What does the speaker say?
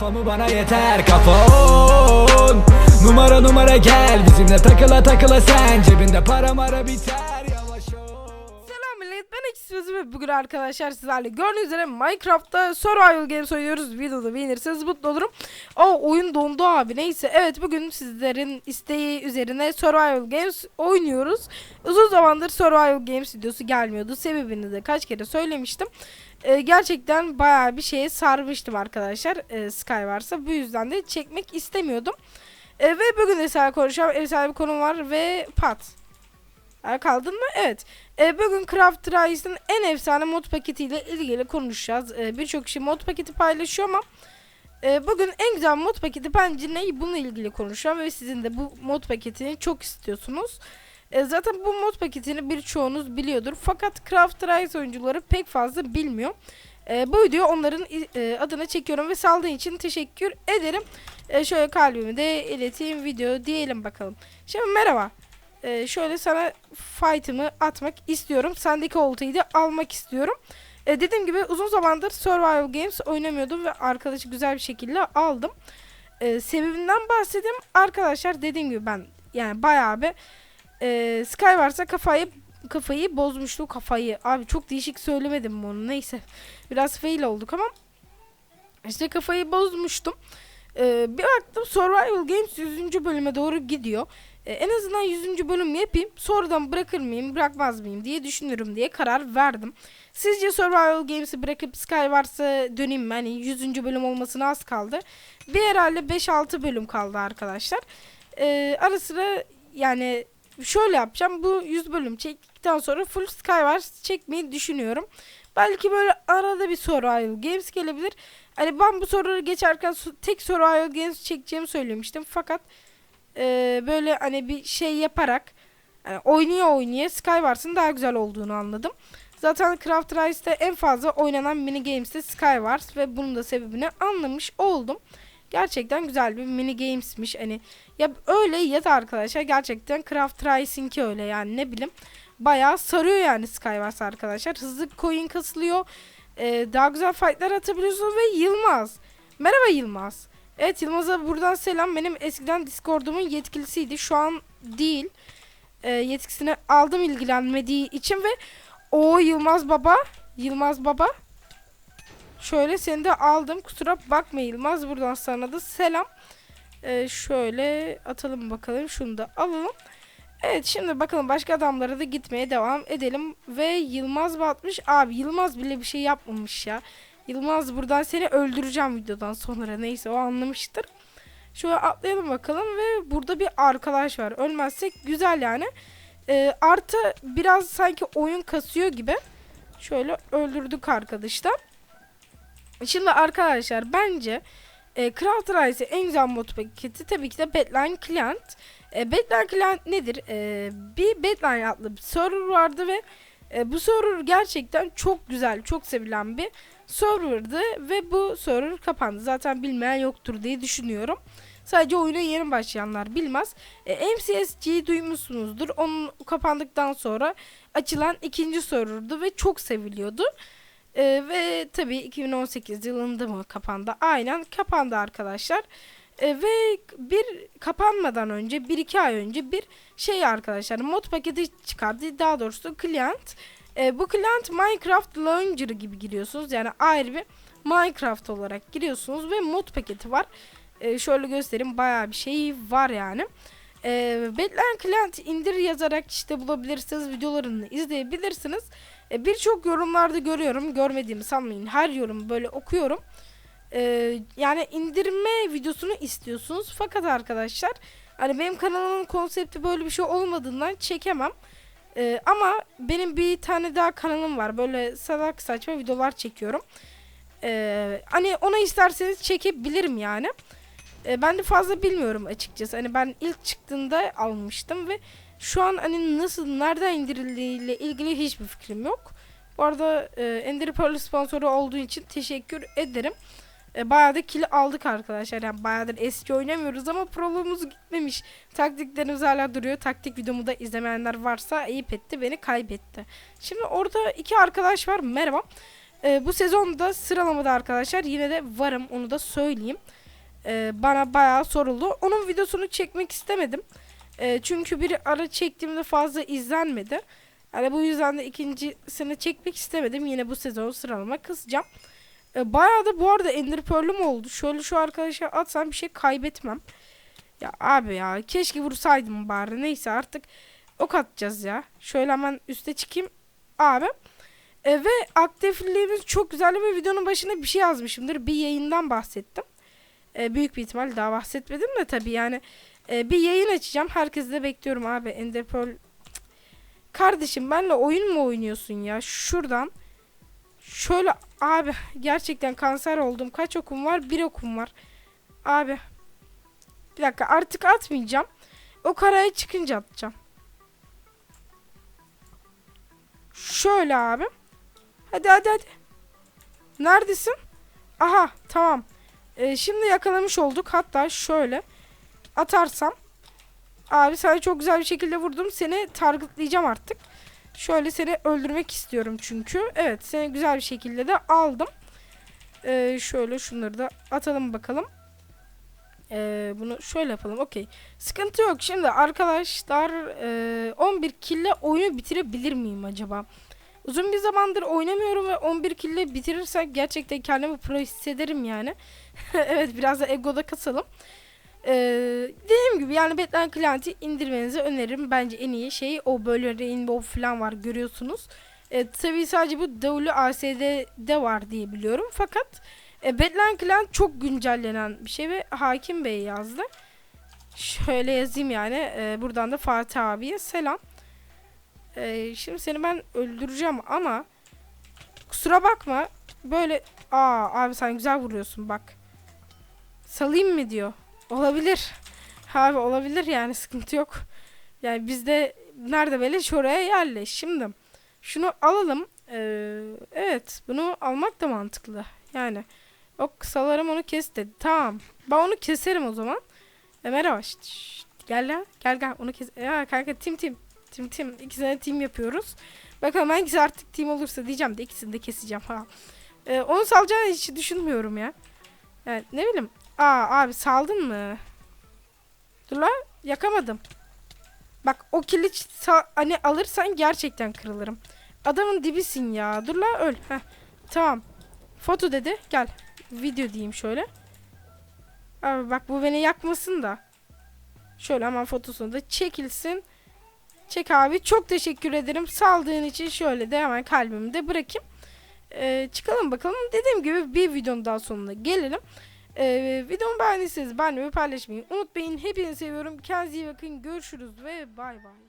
kafamı bana yeter. Kafa Numara numara gel. Bizimle takıla takıla sen. Cebinde para mara biter Ekşi ve bugün arkadaşlar sizlerle gördüğünüz üzere Minecraft'ta Survival Games oynuyoruz. Videoda beğenirseniz mutlu olurum. O oyun dondu abi neyse. Evet bugün sizlerin isteği üzerine Survival Games oynuyoruz. Uzun zamandır Survival Games videosu gelmiyordu. Sebebini de kaç kere söylemiştim. Ee, Gerçekten bayağı bir şeye sarmıştım arkadaşlar ee, Skywars'a. Bu yüzden de çekmek istemiyordum. Ee, Ve bugün de konuşacağım. Efsane bir konum var ve pat Ha, Kaldın mı? Evet. E, bugün Craft Rice'ın en efsane mod paketiyle ilgili konuşacağız. E, Birçok kişi mod paketi paylaşıyor ama e, bugün en güzel mod paketi bence ne? Bununla ilgili konuşacağım ve sizin de bu mod paketini çok istiyorsunuz. E, zaten bu mod paketini birçoğunuz biliyordur. Fakat Craft Rice oyuncuları pek fazla bilmiyor. E, bu videoyu onların e, adına çekiyorum ve saldığın için teşekkür ederim. E, şöyle kalbimi de ileteyim video diyelim bakalım. Şimdi merhaba. Ee, şöyle sana fight'ımı atmak istiyorum. Sendeki oltayı da almak istiyorum. Ee, dediğim gibi uzun zamandır Survival Games oynamıyordum ve arkadaşı güzel bir şekilde aldım. Ee, sebebinden bahsedeyim. Arkadaşlar dediğim gibi ben yani bayağı bir e, Skywars'a kafayı kafayı bozmuştu kafayı. Abi çok değişik söylemedim bunu neyse. Biraz fail olduk ama işte kafayı bozmuştum. Ee, bir baktım Survival Games 100. bölüme doğru gidiyor. Ee, en azından 100. bölüm yapayım. Sonradan bırakır mıyım, bırakmaz mıyım diye düşünürüm diye karar verdim. Sizce Survival Games'i bırakıp Skywars'a döneyim mi? Hani 100. bölüm olmasına az kaldı. Bir herhalde 5-6 bölüm kaldı arkadaşlar. Ee, ara sıra yani şöyle yapacağım. Bu 100 bölüm çektikten sonra full Skywars çekmeyi düşünüyorum. Belki böyle arada bir Survival Games gelebilir. Hani ben bu soruları geçerken tek Survival Games çekeceğimi söylemiştim. Fakat e, böyle hani bir şey yaparak yani oynaya oynaya Skywars'ın daha güzel olduğunu anladım. Zaten Craft Rice'de en fazla oynanan mini games'te Skywars ve bunun da sebebini anlamış oldum. Gerçekten güzel bir mini games'miş. Hani ya öyle ya da arkadaşlar gerçekten Craft Rice'inki öyle yani ne bileyim. Bayağı sarıyor yani Skywars arkadaşlar. Hızlı coin kasılıyor. Ee, daha güzel fightlar atabiliyorsunuz ve Yılmaz. Merhaba Yılmaz. Evet Yılmaz'a buradan selam. Benim eskiden Discord'umun yetkilisiydi. Şu an değil. Ee, yetkisini aldım ilgilenmediği için ve o Yılmaz baba. Yılmaz baba. Şöyle seni de aldım. Kusura bakma Yılmaz. Buradan sana da selam. Ee, şöyle atalım bakalım. Şunu da alalım. Evet şimdi bakalım başka adamlara da gitmeye devam edelim. Ve Yılmaz batmış. Abi Yılmaz bile bir şey yapmamış ya. Yılmaz buradan seni öldüreceğim videodan sonra. Neyse o anlamıştır. Şöyle atlayalım bakalım ve burada bir arkadaş var. Ölmezsek güzel yani. Ee, artı biraz sanki oyun kasıyor gibi. Şöyle öldürdük arkadaşlar. Şimdi arkadaşlar bence e, Craft Rice'e en güzel mod paketi tabii ki de Badline Client. E, Badline Client nedir? E, bir Badline adlı bir server vardı ve e, bu server gerçekten çok güzel, çok sevilen bir serverdı ve bu server kapandı. Zaten bilmeyen yoktur diye düşünüyorum. Sadece oyuna yeni başlayanlar bilmez. E, MCSG'yi duymuşsunuzdur. Onun kapandıktan sonra açılan ikinci serverdı ve çok seviliyordu. E, ve tabii 2018 yılında mı kapandı? Aynen kapandı arkadaşlar. E, ve bir kapanmadan önce 1-2 ay önce bir şey arkadaşlar mod paketi çıkardı. Daha doğrusu client. E, bu client Minecraft Launcher gibi giriyorsunuz. Yani ayrı bir Minecraft olarak giriyorsunuz ve mod paketi var. E, şöyle göstereyim bayağı bir şey var yani. E, Badland Client indir yazarak işte bulabilirsiniz. Videolarını izleyebilirsiniz. E, Birçok yorumlarda görüyorum. Görmediğimi sanmayın. Her yorum böyle okuyorum. Ee, yani indirme videosunu istiyorsunuz. Fakat arkadaşlar hani benim kanalımın konsepti böyle bir şey olmadığından çekemem. Ee, ama benim bir tane daha kanalım var. Böyle salak saçma videolar çekiyorum. Ee, hani ona isterseniz çekebilirim yani. Ee, ben de fazla bilmiyorum açıkçası. Hani ben ilk çıktığında almıştım ve şu an hani nasıl nereden indirildiğiyle ilgili hiçbir fikrim yok. Bu arada e, Ender Pearl sponsoru olduğu için teşekkür ederim. E, bayağı da kill aldık arkadaşlar. Yani bayağıdır eski oynamıyoruz ama proluğumuz gitmemiş. Taktiklerimiz hala duruyor. Taktik videomu da izlemeyenler varsa ayıp etti. Beni kaybetti. Şimdi orada iki arkadaş var. Merhaba. e, bu sezonda sıralamada arkadaşlar yine de varım onu da söyleyeyim. E, bana bayağı soruldu. Onun videosunu çekmek istemedim. E, çünkü bir ara çektiğimde fazla izlenmedi. Yani bu yüzden de ikincisini çekmek istemedim. Yine bu sezon sıralama kısacağım. E, bayağı da bu arada Ender Pearl'üm oldu. Şöyle şu arkadaşa atsam bir şey kaybetmem. Ya abi ya keşke vursaydım bari. Neyse artık ok atacağız ya. Şöyle hemen üste çıkayım. Abi. E, ve aktifliğimiz çok güzel ve videonun başına bir şey yazmışımdır. Bir yayından bahsettim. E, büyük bir ihtimal daha bahsetmedim de tabii yani. E, bir yayın açacağım. Herkesi de bekliyorum abi. Ender Pearl. Kardeşim benle oyun mu oynuyorsun ya? Şuradan. Şöyle abi gerçekten kanser oldum. Kaç okum var? Bir okum var. Abi. Bir dakika artık atmayacağım. O karaya çıkınca atacağım. Şöyle abi. Hadi hadi hadi. Neredesin? Aha tamam. Ee, şimdi yakalamış olduk. Hatta şöyle atarsam. Abi sana çok güzel bir şekilde vurdum. Seni targetlayacağım artık. Şöyle seni öldürmek istiyorum çünkü. Evet seni güzel bir şekilde de aldım. Ee, şöyle şunları da atalım bakalım. Ee, bunu şöyle yapalım. Okey. Sıkıntı yok. Şimdi arkadaşlar e, 11 kille oyunu bitirebilir miyim acaba? Uzun bir zamandır oynamıyorum ve 11 kille bitirirsek gerçekten kendimi pro hissederim yani. evet biraz da egoda kasalım. Ee, dediğim gibi yani Batman Client'i indirmenizi öneririm. Bence en iyi şey o böyle Rainbow falan var görüyorsunuz. E, tabii sadece bu WASD'de var diye biliyorum. Fakat e, Batman Client çok güncellenen bir şey ve Hakim Bey yazdı. Şöyle yazayım yani. E, buradan da Fatih abiye selam. E, şimdi seni ben öldüreceğim ama kusura bakma. Böyle aa abi sen güzel vuruyorsun bak. Salayım mı diyor. Olabilir. Abi olabilir yani sıkıntı yok. Yani bizde nerede beleş oraya yerleş. Şimdi şunu alalım. Ee, evet bunu almak da mantıklı. Yani o kısalarım onu kes dedi. Tamam. Ben onu keserim o zaman. E, merhaba. Şşt, şşt. Gel lan. Gel gel. Onu kes. Ya kanka tim tim. Tim tim. İkisine team yapıyoruz. Bakalım hangisi artık team olursa diyeceğim de ikisini de keseceğim. Ha. Ee, onu salacağını hiç düşünmüyorum ya. Yani ne bileyim. Aa abi saldın mı? Dur lan yakamadım. Bak o kili sa- hani alırsan gerçekten kırılırım. Adamın dibisin ya. Dur lan öl. Heh. Tamam. Foto dedi. Gel. Video diyeyim şöyle. Abi bak bu beni yakmasın da. Şöyle hemen fotosunu da çekilsin. Çek abi. Çok teşekkür ederim. Saldığın için şöyle de hemen kalbimi de bırakayım. Ee, çıkalım bakalım. Dediğim gibi bir videonun daha sonuna gelelim. Ee, videomu beğendiyseniz beğenmeyi paylaşmayı unutmayın. Hepinizi seviyorum. Kendinize iyi bakın. Görüşürüz ve bay bay.